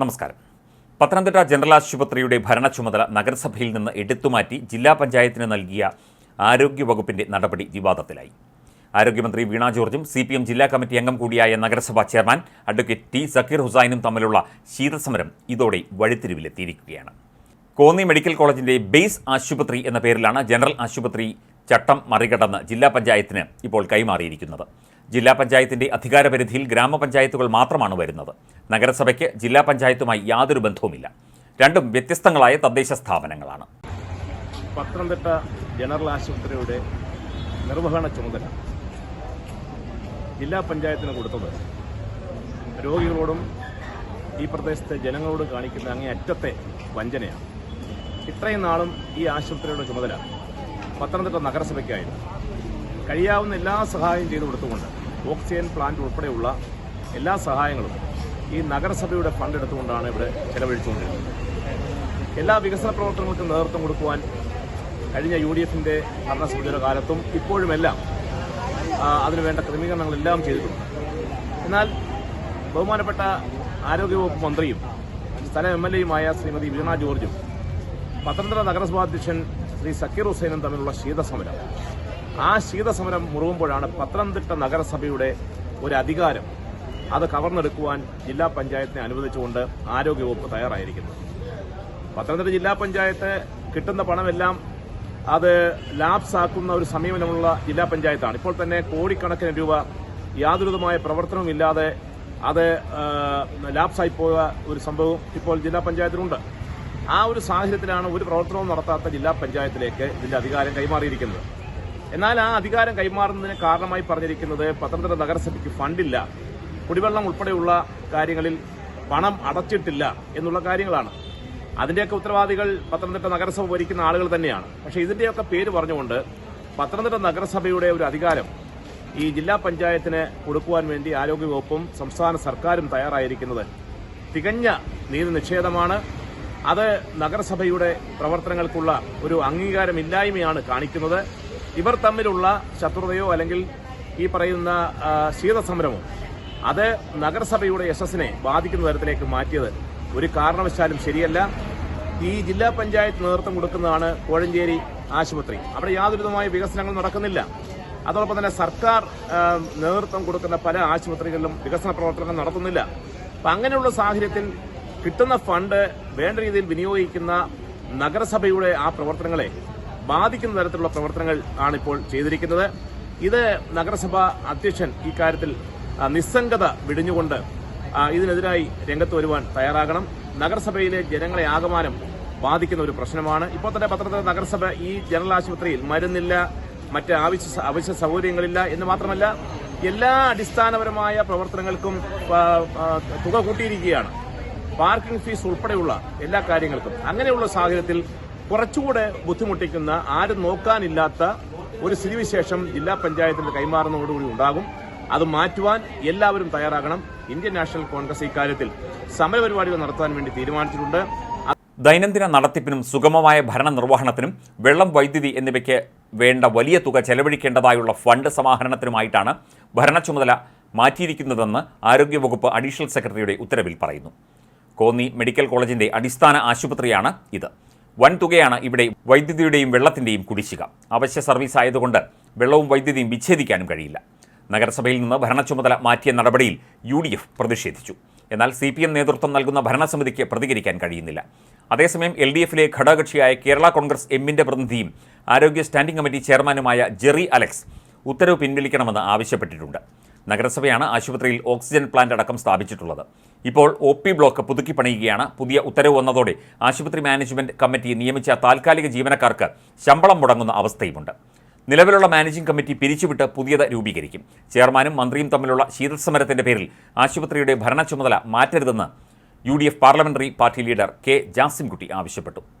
നമസ്കാരം. പത്തനംതിട്ട ജനറൽ ആശുപത്രിയുടെ ഭരണ ചുമതല നഗരസഭയിൽ നിന്ന് എടുത്തുമാറ്റി ജില്ലാ പഞ്ചായത്തിന് നൽകിയ ആരോഗ്യവകുപ്പിന്റെ നടപടി വിവാദത്തിലായി. ആരോഗ്യമന്ത്രി വീണ ജോർജും സി പി എം ജില്ലാ കമ്മിറ്റി അംഗം കൂടിയായ നഗരസഭാ ചെയർമാൻ അഡ്വക്കേറ്റ് ടി സക്കീർ ഹുസൈനും തമ്മിലുള്ള ശീതസമരം ഇതോടെ വഴിത്തിരിവിലെത്തിയിരിക്കുകയാണ്. കോന്നി മെഡിക്കൽ കോളേജിന്റെ ബേസ് ആശുപത്രി എന്ന പേരിലാണ് ജനറൽ ആശുപത്രി ചട്ടം മറികടന്ന് ജില്ലാ പഞ്ചായത്തിന് ഇപ്പോൾ കൈമാറിയിരിക്കുന്നത്. ജില്ലാ പഞ്ചായത്തിന്റെ അധികാരപരിധിയിൽ ഗ്രാമപഞ്ചായത്തുകൾ മാത്രമാണ് വരുന്നത്. നഗരസഭയ്ക്ക് ജില്ലാ പഞ്ചായത്തുമായി യാതൊരു ബന്ധവുമില്ല. രണ്ടും വ്യത്യസ്തങ്ങളായ തദ്ദേശ സ്ഥാപനങ്ങളാണ്. പത്തനംതിട്ട ജനറൽ ആശുപത്രിയുടെ നിർവഹണ ചുമതല ജില്ലാ പഞ്ചായത്തിന് കൊടുത്തത്. രോഗികളോടും ഈ പ്രദേശത്തെ ജനങ്ങളോടും കാണിക്കുന്ന അങ്ങേ അറ്റത്തെ വഞ്ചനയാണ്. ഇത്രയും നാളും ഈ ആശുപത്രിയുടെ ചുമതല പത്തനംതിട്ട നഗരസഭയ്ക്കായിരുന്നു. കഴിയാവുന്ന എല്ലാ സഹായം ചെയ്തു കൊടുത്തുകൊണ്ട് ഓക്സിജൻ പ്ലാന്റ് ഉൾപ്പെടെയുള്ള എല്ലാ സഹായങ്ങളും ഈ നഗരസഭയുടെ ഫണ്ട് എടുത്തുകൊണ്ടാണ് ഇവിടെ ചെലവഴിച്ചുകൊണ്ടിരുന്നത്. എല്ലാ വികസന പ്രവർത്തനങ്ങൾക്കും നേതൃത്വം കൊടുക്കുവാൻ കഴിഞ്ഞ യു ഡി എഫിന്റെ ഭരണസമിതിയുടെ കാലത്തും ഇപ്പോഴുമെല്ലാം അതിനുവേണ്ട ക്രമീകരണങ്ങളെല്ലാം ചെയ്തിട്ടുണ്ട്. എന്നാൽ ബഹുമാനപ്പെട്ട ആരോഗ്യവകുപ്പ് മന്ത്രിയും സ്ഥല എം എൽ എയുമായ ശ്രീമതി വീണ ജോർജും പത്തനംതിട്ട നഗരസഭാ അധ്യക്ഷൻ ശ്രീ സക്കീർ ഹുസൈനും തമ്മിലുള്ള ശീതസമരം ആ ശീതസമരം മുറുകുമ്പോഴാണ് പത്തനംതിട്ട നഗരസഭയുടെ ഒരു അധികാരം. അത് കവർന്നെടുക്കുവാൻ ജില്ലാ പഞ്ചായത്തിനെ അനുവദിച്ചുകൊണ്ട് ആരോഗ്യവകുപ്പ് തയ്യാറായിരിക്കുന്നത് പത്തനംതിട്ട ജില്ലാ പഞ്ചായത്ത് കിട്ടുന്ന പണമെല്ലാം അത് ലാപ്സ് ആക്കുന്ന ഒരു സമീപനമുള്ള ജില്ലാ പഞ്ചായത്താണ്. ഇപ്പോൾ തന്നെ കോടിക്കണക്കിന് രൂപ യാതൊരുവിധമായ പ്രവർത്തനവുമില്ലാതെ അത് ലാപ്സായി പോയ ഒരു സംഭവം ഇപ്പോൾ ജില്ലാ പഞ്ചായത്തിനുണ്ട്. ആ ഒരു സാഹചര്യത്തിലാണ് ഒരു പ്രവർത്തനവും നടത്താത്ത ജില്ലാ പഞ്ചായത്തിലേക്ക് ഇതിന്റെ അധികാരം കൈമാറിയിരിക്കുന്നത്. എന്നാൽ ആ അധികാരം കൈമാറുന്നതിന് കാരണമായി പറഞ്ഞിരിക്കുന്നത് പത്തനംതിട്ട നഗരസഭയ്ക്ക് ഫണ്ടില്ല. കുടിവെള്ളം ഉൾപ്പെടെയുള്ള കാര്യങ്ങളിൽ പണം അടച്ചിട്ടില്ല എന്നുള്ള കാര്യങ്ങളാണ്. അതിന്റെയൊക്കെ ഉത്തരവാദികൾ പത്തനംതിട്ട നഗരസഭ ഭരിക്കുന്ന ആളുകൾ തന്നെയാണ്. പക്ഷേ ഇതിന്റെയൊക്കെ പേര് പറഞ്ഞുകൊണ്ട് പത്തനംതിട്ട നഗരസഭയുടെ ഒരു അധികാരം ഈ ജില്ലാ പഞ്ചായത്തിന് കൊടുക്കുവാൻ വേണ്ടി ആരോഗ്യവകുപ്പും സംസ്ഥാന സർക്കാരും തയ്യാറായിരിക്കുന്നത് തികഞ്ഞ നീതി നിഷേധമാണ്. അത് നഗരസഭയുടെ പ്രവർത്തനങ്ങൾക്കുള്ള ഒരു അംഗീകാരമില്ലായ്മയാണ് കാണിക്കുന്നത്. ഇവർ തമ്മിലുള്ള ശത്രുതയോ അല്ലെങ്കിൽ ഈ പറയുന്ന ശീത ശീതസമരമോ അത് നഗരസഭയുടെ യശസ്സിനെ ബാധിക്കുന്ന തരത്തിലേക്ക് മാറ്റിയത് ഒരു കാരണവശാലും ശരിയല്ല. ഈ ജില്ലാ പഞ്ചായത്ത് നേതൃത്വം കൊടുക്കുന്നതാണ് കോഴഞ്ചേരി ആശുപത്രി. അവിടെ യാതൊരുവിധമായ വികസനങ്ങൾ നടക്കുന്നില്ല. അതോടൊപ്പം തന്നെ സർക്കാർ നേതൃത്വം കൊടുക്കുന്ന പല ആശുപത്രികളിലും വികസന പ്രവർത്തനങ്ങൾ നടത്തുന്നില്ല. അപ്പം അങ്ങനെയുള്ള സാഹചര്യത്തിൽ കിട്ടുന്ന ഫണ്ട് വേണ്ട രീതിയിൽ വിനിയോഗിക്കുന്ന നഗരസഭയുടെ ആ പ്രവർത്തനങ്ങളെ ബാധിക്കുന്ന തരത്തിലുള്ള പ്രവർത്തനങ്ങൾ ആണ് ഇപ്പോൾ ചെയ്തിരിക്കുന്നത്. ഇത് നഗരസഭാ അധ്യക്ഷൻ ഇക്കാര്യത്തിൽ നിസ്സംഗത വിടിഞ്ഞുകൊണ്ട് ഇതിനെതിരായി രംഗത്ത് വരുവാൻ തയ്യാറാകണം. നഗരസഭയിലെ ജനങ്ങളെ ആകമാനം ബാധിക്കുന്ന ഒരു പ്രശ്നമാണ്. ഇപ്പോൾ തന്നെ പത്തനംതിട്ട നഗരസഭ ഈ ജനറൽ ആശുപത്രിയിൽ മരുന്നില്ല മറ്റ് ആവശ്യ അവശ്യ സൗകര്യങ്ങളില്ല എന്ന് മാത്രമല്ല എല്ലാ അടിസ്ഥാനപരമായ പ്രവർത്തനങ്ങൾക്കും തുക കൂട്ടിയിരിക്കുകയാണ്. പാർക്കിംഗ് ഫീസ് ഉൾപ്പെടെയുള്ള എല്ലാ കാര്യങ്ങൾക്കും. അങ്ങനെയുള്ള സാഹചര്യത്തിൽ കുറച്ചുകൂടെ ബുദ്ധിമുട്ടിക്കുന്ന ആരും നോക്കാനില്ലാത്ത ഒരു സ്ഥിതിവിശേഷം ജില്ലാ പഞ്ചായത്തിന്റെ കൈമാറുന്നതോടുകൂടി ഉണ്ടാകും. അത് മാറ്റുവാൻ എല്ലാവരും തയ്യാറാകണം. ഇന്ത്യൻ നാഷണൽ കോൺഗ്രസ് ഇക്കാര്യത്തിൽ സമരപരിപാടികൾ നടത്താൻ വേണ്ടി തീരുമാനിച്ചിട്ടുണ്ട്. ദൈനംദിന നടത്തിപ്പിനും സുഗമമായ ഭരണ നിർവഹണത്തിനും വെള്ളം വൈദ്യുതി എന്നിവയ്ക്ക് വേണ്ട വലിയ തുക ചെലവഴിക്കേണ്ടതായുള്ള ഫണ്ട് സമാഹരണത്തിനുമായിട്ടാണ് ഭരണ ചുമതല മാറ്റിയിരിക്കുന്നതെന്ന് ആരോഗ്യവകുപ്പ് അഡീഷണൽ സെക്രട്ടറിയുടെ ഉത്തരവിൽ പറയുന്നു. കോന്നി മെഡിക്കൽ കോളേജിന്റെ അടിസ്ഥാന ആശുപത്രിയാണ് ഇത്. വൻ തുകയാണ് ഇവിടെ വൈദ്യുതിയുടെയും വെള്ളത്തിന്റെയും കുടിശ്ശിക. അവശ്യ സർവീസ് ആയതുകൊണ്ട് വെള്ളവും വൈദ്യുതിയും വിച്ഛേദിക്കാനും കഴിയില്ല. നഗരസഭയിൽ നിന്ന് ഭരണ ചുമതല മാറ്റിയ നടപടിയിൽ യു ഡി എഫ് പ്രതിഷേധിച്ചു. എന്നാൽ സി പി എം നേതൃത്വം നൽകുന്ന ഭരണസമിതിക്ക് പ്രതികരിക്കാൻ കഴിയുന്നില്ല. അതേസമയം എൽ ഡി എഫിലെ ഘടകകക്ഷിയായ കേരള കോൺഗ്രസ് എമ്മിന്റെ പ്രതിനിധിയും ആരോഗ്യ സ്റ്റാൻഡിംഗ് കമ്മിറ്റി ചെയർമാനുമായ ജെറി അലക്സ് ഉത്തരവ് പിൻവലിക്കണമെന്ന് ആവശ്യപ്പെട്ടിട്ടുണ്ട്. നഗരസഭയാണ് ആശുപത്രിയിൽ ഓക്സിജൻ പ്ലാന്റ് അടക്കം സ്ഥാപിച്ചിട്ടുള്ളത്. ഇപ്പോൾ ഒ പി ബ്ലോക്ക് പുതുക്കി പണിയുകയാണ്. പുതിയ ഉത്തരവ് വന്നതോടെ ആശുപത്രി മാനേജ്മെന്റ് കമ്മിറ്റി നിയമിച്ച താൽക്കാലിക ജീവനക്കാർക്ക് ശമ്പളം മുടങ്ങുന്ന അവസ്ഥയുമുണ്ട്. നിലവിലുള്ള മാനേജിംഗ് കമ്മിറ്റി പിരിച്ചുവിട്ട് പുതിയത് രൂപീകരിക്കും. ചെയർമാനും മന്ത്രിയും തമ്മിലുള്ള ശീതസമരത്തിന്റെ പേരിൽ ആശുപത്രിയുടെ ഭരണ ചുമതല മാറ്റരുതെന്ന് U parliamentary party leader K Jasimkutty ആവശ്യപ്പെട്ടു.